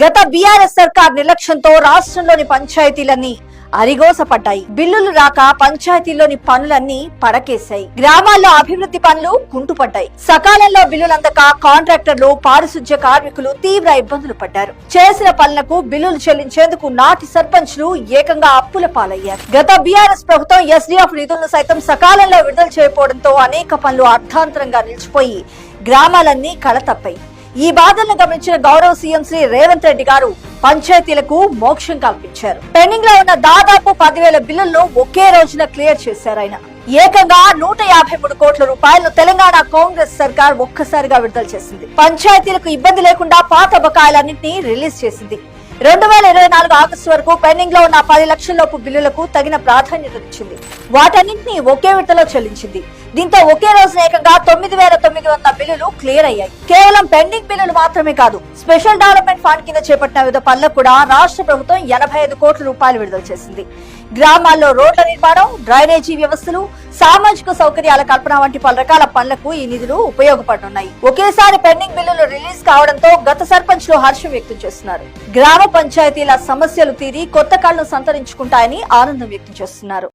గత బీఆర్ఎస్ సర్కార్ నిర్లక్ష్యంతో రాష్ట్రంలోని పంచాయతీలన్నీ అరిగోసపడ్డాయి. బిల్లులు రాక పంచాయతీల్లోని పనులన్నీ పడకేశాయి. గ్రామాల్లో అభివృద్ధి పనులు కుంటుపడ్డాయి. సకాలంలో బిల్లులు అందక కాంట్రాక్టర్లు పారిశుధ్య కార్మికులు తీవ్ర ఇబ్బందులు పడ్డారు. చేసిన పనులకు బిల్లులు చెల్లించేందుకు నాటి సర్పంచ్లు ఏకంగా అప్పుల పాలయ్యారు. గత బీఆర్ఎస్ ప్రభుత్వం ఎస్డీఎఫ్ నిధులను సైతం సకాలంలో విడుదల చేయకపోవడంతో అనేక పనులు అర్థాంతరంగా నిలిచిపోయి గ్రామాలన్నీ కళతప్పాయి. ఈ బాధలను గమనించిన గౌరవ సీఎం శ్రీ రేవంత్ రెడ్డి గారు పంచాయతీలకు మోక్షం కల్పించారు. పెండింగ్లో ఉన్న దాదాపు పదివేల బిల్లులను ఒకే రోజున క్లియర్ చేశారు ఆయన. ఏకంగా నూట యాభై మూడు కోట్ల రూపాయలను తెలంగాణ కాంగ్రెస్ సర్కార్ ఒక్కసారిగా విడుదల చేసింది. పంచాయతీలకు ఇబ్బంది లేకుండా పాత బకాయిలన్నింటినీ రిలీజ్ చేసింది. రెండు వేల ఇరవై నాలుగు ఆగస్టు వరకు పెండింగ్లో ఉన్న పది లక్షల లోపు బిల్లులకు తగిన ప్రాధాన్యత ఇచ్చింది. వాటన్నింటినీ ఒకే విడతలో చెల్లించింది. దీంతో ఒకే రోజు ఏకంగా తొమ్మిది వేల తొమ్మిది వందల బిల్లులు క్లియర్ అయ్యాయి. కేవలం పెండింగ్ బిల్లులు మాత్రమే కాదు స్పెషల్ డెవలప్మెంట్ ఫండ్ కింద చేపట్టిన వివిధ పనులకు కూడా రాష్ట్ర ప్రభుత్వం ఎనభై ఐదు కోట్ల రూపాయలు విడుదల చేసింది. గ్రామాల్లో రోడ్ల నిర్మాణం డ్రైనేజీ వ్యవస్థలు సామాజిక సౌకర్యాల కల్పన వంటి పలు రకాల పనులకు ఈ నిధులు ఉపయోగపడనున్నాయి. ఒకేసారి పెండింగ్ బిల్లులు రిలీజ్ కావడంతో గత సర్పంచ్లు హర్షం వ్యక్తం చేస్తున్నారు. గ్రామ పంచాయతీల సమస్యలు తీరి కొత్త కళ్ళు సంతరించుకుంటాయని ఆనందం వ్యక్తం చేస్తున్నారు.